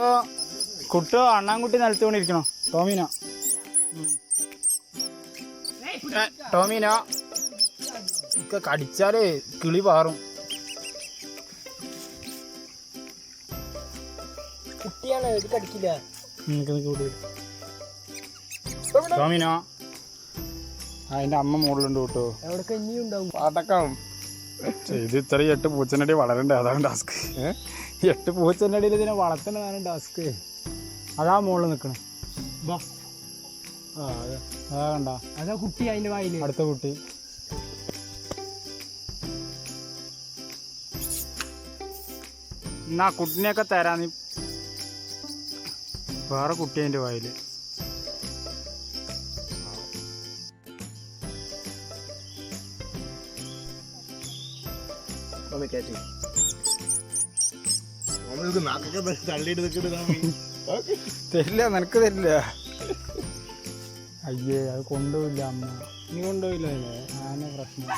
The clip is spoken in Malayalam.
കുട്ടോ കുട്ടോ അണ്ണാൻകുട്ടി നിലത്തുകൊണ്ടിരിക്കണോ? ടോമിനോ? ടോമിനോ? ഒക്കെ കടിച്ചാലേ കിളി പാറും. കുട്ടിയാണ് ഇത് കടിക്കില്ല. ടോമിനോ? അതിന്റെ അമ്മ മുകളിലുണ്ട് കേട്ടോ. എവിടെ കഞ്ഞി ഉണ്ടാവും? പാട്ടക്കാം ഇത് ഇത്ര എട്ട് പൂച്ചനടി വളരണ്ടേ? അതാണ് ടാസ്ക് എട്ട് പൂച്ചനടിയിൽ ഇതിനെ വളർത്തണതാണ് ടാസ്ക് അതാ മുകളിൽ നിൽക്കണം ബാ. ആ അതെ. കണ്ട? അതാ കുട്ടി അതിന്റെ വായിൽ അടുത്ത കുട്ടി. എന്നാ കുട്ടിനെയൊക്കെ തരാ നീ. വേറെ കുട്ടി അതിന്റെ വായിൽ. തള്ളിയിട്ട് നിൽക്കുന്നത് തരില്ല നിനക്ക് തരില്ല. അയ്യേ അത് കൊണ്ടുപോയില്ല അമ്മ. നീ കൊണ്ടുപോയില്ല ആന പ്രശ്നം.